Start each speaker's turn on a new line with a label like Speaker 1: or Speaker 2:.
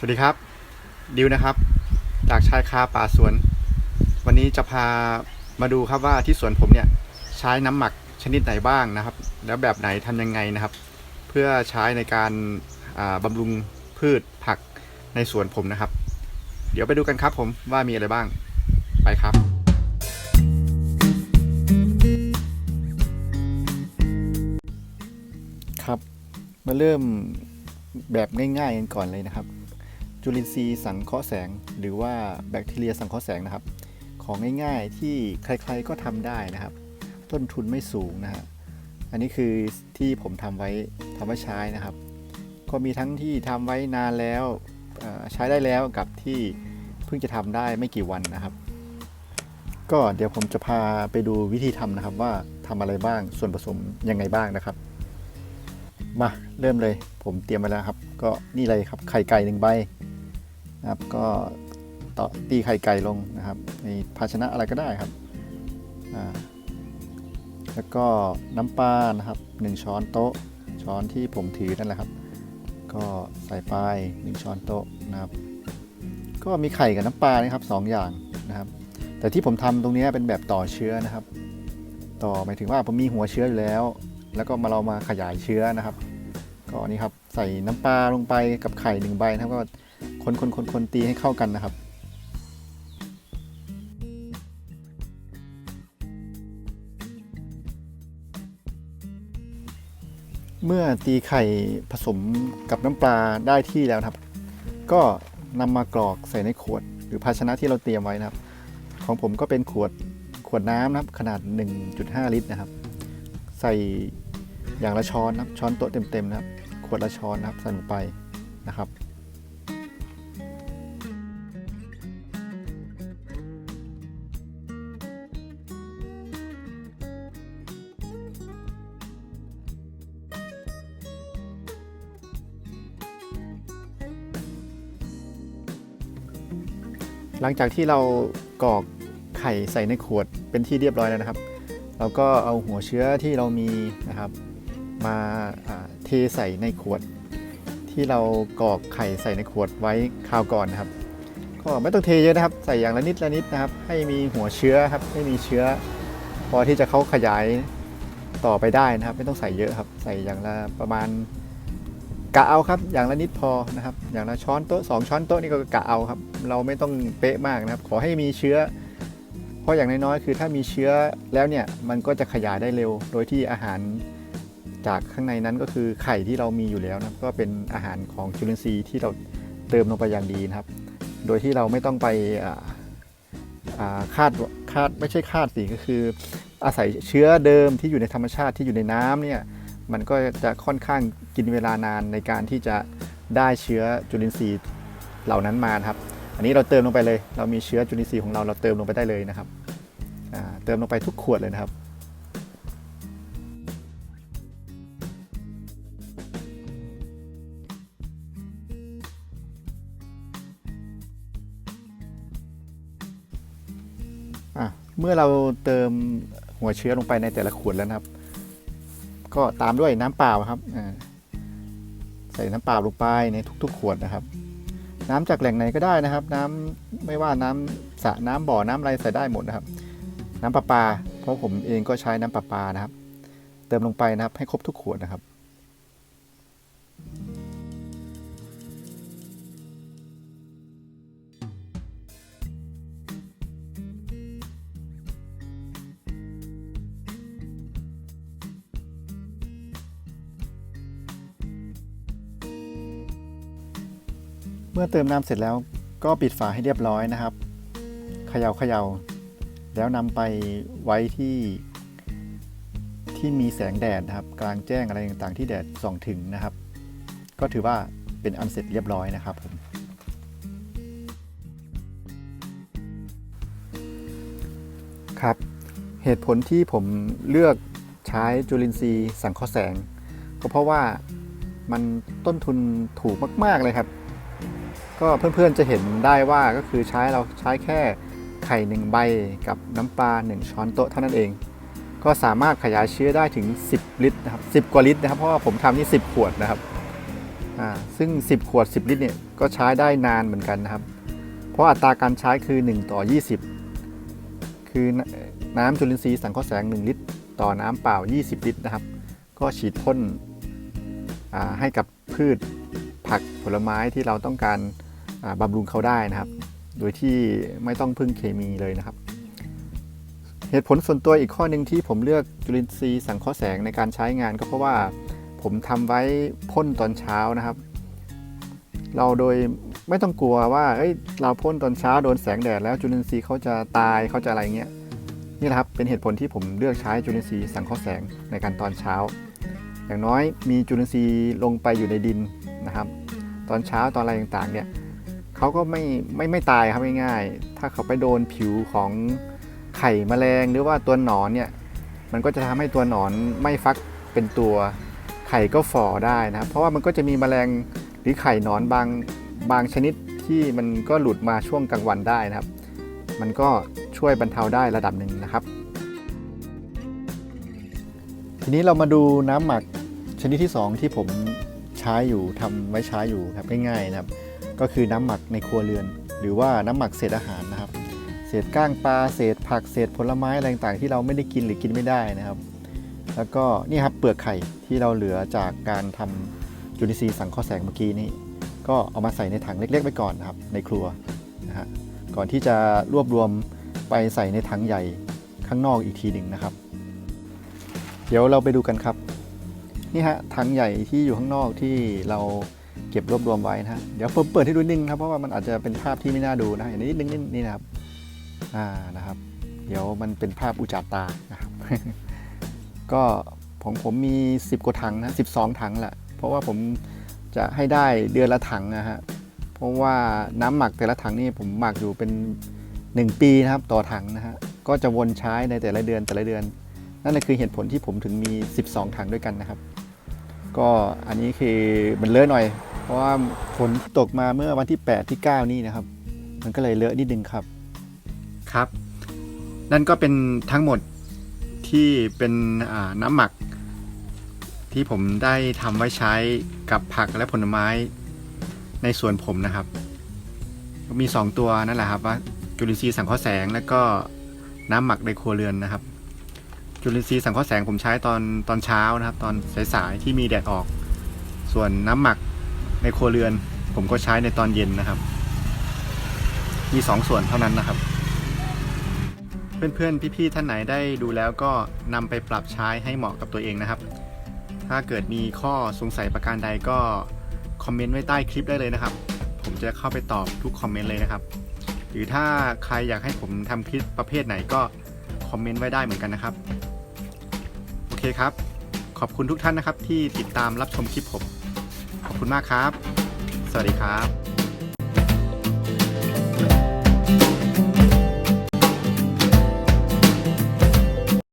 Speaker 1: สวัสดีครับ ดิวนะครับ จากชายคาป่าสวน วันนี้จะพามาดูครับว่าที่สวนผมเนี่ยใช้น้ำหมักชนิดไหนบ้างนะครับ แล้วแบบไหนทำยังไงนะครับ เพื่อใช้ในการอ่าบำรุงพืชผักในสวนผมนะครับ เดี๋ยวไปดูกันครับผมว่ามีอะไรบ้างไปครับครับ มาเริ่มแบบง่ายๆกันก่อนเลยนะครับ จุลินทรีย์สังเคราะห์แสง หรือว่าแบคทีเรียสังเคราะห์แสงนะครับ ของง่ายๆที่ใครๆก็ทำได้นะครับ ต้นทุนไม่สูงนะฮะอันนี้คือที่ผมทำไว้ทำไว้ใช้นะครับ ก็มีทั้งที่ทำไว้นานแล้วใช้ได้แล้วกับที่เพิ่งจะทำได้ไม่กี่วันนะครับ ก็เดี๋ยวผมจะพาไปดูวิธีทำนะครับว่าทำอะไรบ้างส่วนผสมยังไงบ้างนะครับมาเริ่มเลยผมเตรียมไว้แล้วครับ ก็นี่เลยครับไข่ไก่หนึ่งใบ นะครับก็ต่อตีไข่ไก่ลงนะครับในภาชนะอะไรก็ได้ครับแล้วก็น้ำปลานะครับหนึ่งช้อนโต๊ะช้อนที่ผมถือนั่นแหละครับ ก็ใส่ไปหนึ่งช้อนโต๊ะนะครับ ก็มีไข่กับน้ำปลานะครับสองอย่างนะครับ แต่ที่ผมทำตรงนี้เป็นแบบต่อเชื้อนะครับ ต่อหมายถึงว่าผมมีหัวเชื้ออยู่แล้ว แล้วก็มาเรามาขยายเชื้อนะครับ ก็นี่ครับใส่น้ำปลาลงไปกับไข่หนึ่งใบนะครับก็ คนคนคนคนตีให้เข้ากันนะครับ เมื่อตีไข่ผสมกับน้ำปลาได้ที่แล้วครับ ก็นำมากรอกใส่ในขวด หรือภาชนะที่เราเตรียมไว้นะครับ ของผมก็เป็นขวดขวดน้ำนะครับขนาด 1.5 ลิตรนะครับ ใส่อย่างละช้อนนะครับช้อนโต๊ะเต็มๆนะครับ ขวดละช้อนนะครับใส่ลงไปนะครับ หลังจากที่เรากรอกไข่ใส่ในขวดเป็นที่เรียบร้อยแล้วนะครับ เราก็เอาหัวเชื้อที่เรามีนะครับ มาเทใส่ในขวด ที่เรากรอกไข่ใส่ในขวดไว้คราวก่อนนะครับ ก็ไม่ต้องเทเยอะนะครับ ใส่อย่างละนิดละนิดนะครับ ให้มีหัวเชื้อครับให้มีเชื้อ พอที่จะเข้าขยายต่อไปได้นะครับ ไม่ต้องใส่เยอะครับ ใส่อย่างละประมาณ กะเอาครับ อย่างละนิดพอนะครับ อย่างละช้อนโต๊ะสองช้อนโต๊ะนี่ก็กะเอาครับ เราไม่ต้องเป๊ะมากนะครับ ขอให้มีเชื้อ เพราะอย่างน้อยๆคือถ้ามีเชื้อแล้วเนี่ยมันก็จะขยายได้เร็ว โดยที่อาหารจากข้างในนั้นก็คือไข่ที่เรามีอยู่แล้วนะก็เป็นอาหารของจุลินทรีย์ที่เราเติมลงไปอย่างดีนะครับ โดยที่เราไม่ต้องไปคาดคาดไม่ใช่คาดสิก็คือ อาศัยเชื้อเดิมที่อยู่ในธรรมชาติที่อยู่ในน้ำเนี่ย มันก็จะค่อนข้างกินเวลานานในการที่จะได้เชื้อจุลินทรีย์เหล่านั้นมานครับ อันนี้เราเติมลงไปเลย เรามีเชื้อจุลินทรีย์ของเราเราเติมลงไปได้เลยนะครับเติมลงไปทุกขวดเลยนะครับเมื่อเราเติมหัวเชื้อลงไปในแต่ละขวดแล้วนะครับ ก็ตามด้วยน้ำเปล่าครับใส่น้ำเปล่าลงไปในทุก ๆ ขวดนะครับ น้ำจากแหล่งไหนก็ได้นะครับ น้ำไม่ว่าน้ำสระน้ำบ่อน้ำอะไรใส่ได้หมดนะครับ น้ำประปา เพราะผมเองก็ใช้น้ำประปานะครับ เติมลงไปนะครับให้ครบทุกขวดนะครับ มื่อเติมน้ำเสร็จแล้วก็ปิดฝาให้เรียบร้อยนะครับเขย่าเขย่า แล้วนำไปไว้ที่ที่มีแสงแดดนะครับ กลางแจ้งอะไรต่างๆ ที่แดดส่องถึงนะครับ ก็ถือว่าเป็นอันเสร็จเรียบร้อยนะครับผมครับ เหตุผลที่ผมเลือกใช้จุลินทรีย์สังเคราะห์แสง ก็เพราะว่ามันต้นทุนถูกมาก ๆ เลยครับ ก็เพื่อนๆจะเห็นได้ว่าก็คือใช้เราใช้แค่ไข่หนึ่งใบกับน้ำปลา 1 ช้อนโต๊ะเท่านั้นเอง ก็สามารถขยายเชื้อได้ถึง 10 ลิตรนะครับ10 กว่าลิตรนะครับ เพราะว่าผมทำนี่ 10 ขวดนะครับอ่าซึ่ง 10 ขวด 10 ลิตรเนี่ยก็ใช้ได้นานเหมือนกันนะครับ เพราะอัตราการใช้คือ 1 ต่อ 20 คือน้ำจุลินทรีย์สังเคราะห์แสง 1 ลิตร ต่อน้ำเปล่า 20 ลิตรนะครับ ก็ฉีดพ่นให้กับพืชผักผลไม้ที่เราต้องการ บำรุงเขาได้นะครับ โดยที่ไม่ต้องพึ่งเคมีเลยนะครับ เหตุผลส่วนตัวอีกข้อหนึ่งที่ผมเลือกจุลินทรีย์สังเคราะห์แสงในการใช้งานก็เพราะว่าผมทำไว้พ่นตอนเช้านะครับ เราโดยไม่ต้องกลัวว่าเอ้ยเราพ่นตอนเช้าโดนแสงแดดแล้วจุลินทรีย์เขาจะตายเขาจะอะไรเงี้ยนี่แหละครับเป็นเหตุผลที่ผมเลือกใช้จุลินทรีย์สังเคราะห์แสงในการตอนเช้า อย่างน้อยมีจุลินทรีย์ลงไปอยู่ในดินนะครับ ตอนเช้าตอนอะไรต่างๆเนี่ย เขาก็ไม่ไม่ไม่ตายครับง่ายๆ ถ้าเขาไปโดนผิวของไข่แมลงหรือว่าตัวหนอนเนี่ย มันก็จะทำให้ตัวหนอนไม่ฟักเป็นตัว ไข่ก็ฝ่อได้นะครับ เพราะว่ามันก็จะมีแมลงหรือไข่หนอนบางบางชนิดที่มันก็หลุดมาช่วงกลางวันได้นะครับ มันก็ช่วยบรรเทาได้ระดับหนึ่งนะครับ ทีนี้เรามาดูน้ำหมักชนิดที่ 2 ที่ผมใช้อยู่ทำไว้ใช้อยู่ครับง่ายๆนะครับ ก็คือน้ำหมักในครัวเรือน หรือว่าน้ำหมักเศษอาหารนะครับ เศษก้างปลาเศษผักเศษผลไม้อะไรต่างๆที่เราไม่ได้กินหรือกินไม่ได้นะครับ แล้วก็นี่ครับเปลือกไข่ที่เราเหลือจากการทำจุลินทรีย์สังเคราะห์แสงเมื่อกี้นี้ก็เอามาใส่ในถังเล็กๆไปก่อนนะครับ ในครัวนะฮะก่อนที่จะรวบรวมไปใส่ในถังใหญ่ข้างนอกอีกทีหนึ่งนะครับ เดี๋ยวเราไปดูกันครับ นี่ฮะถังใหญ่ที่อยู่ข้างนอกที่เรา เก็บรวบรวมไว้นะฮะเดี๋ยวผมเปิดให้ดูนิดนึงครับเพราะว่ามันอาจจะเป็นภาพที่ไม่น่าดูนะอย่างนี้นิดนึงนี่นะครับอ่านะครับ เดี๋ยวมันเป็นภาพอุจจาตานะครับ ก็ของผมมี 10 กว่าถังนะ12 ถังแหละเพราะว่าผมจะให้ได้เดือนละถังนะฮะเพราะว่าน้ำหมักแต่ละถังนี่ผมหมักอยู่เป็น 1 ปีนะครับต่อถังนะฮะก็จะวนใช้ในแต่ละเดือนแต่ละเดือน นั่นแหละคือเหตุผลที่ผมถึงมี 12 ถังด้วยกันนะครับ ก็อันนี้คือมันเลอะหน่อย เพราะว่าฝนตกมาเมื่อวันที่ 8 ที่ 9 นี่นะครับ มันก็เลยเลอะนิดนึงครับครับ นั่นก็เป็นทั้งหมดที่เป็นน้ำหมัก ที่ผมได้ทำไว้ใช้กับผักและผลไม้ในสวนผมนะครับ มี 2 ตัวนั่นแหละครับว่าจุลินทรีย์สังเคราะห์แสง และก็น้ำหมักในครัวเรือนนะครับ จุลินทรีย์สังเคราะห์แสงผมใช้ตอนตอนเช้านะครับ ตอนสายๆที่มีแดดออก ส่วนน้ำหมักในครัวเรือน ผมก็ใช้ในตอนเย็นนะครับ มีสองส่วนเท่านั้นนะครับ เพื่อนๆพี่ๆท่านไหนได้ดูแล้วก็นำไปปรับใช้ให้เหมาะกับตัวเองนะครับ ถ้าเกิดมีข้อสงสัยประการใดก็คอมเมนต์ไว้ใต้คลิปได้เลยนะครับ ผมจะเข้าไปตอบทุกคอมเมนต์เลยนะครับ หรือถ้าใครอยากให้ผมทำคลิปประเภทไหนก็คอมเมนต์ไว้ได้เหมือนกันนะครับ ครับ ขอบคุณทุกท่านนะครับที่ติดตามรับชมคลิปผม ขอบคุณมากครับ สวัสดีครับ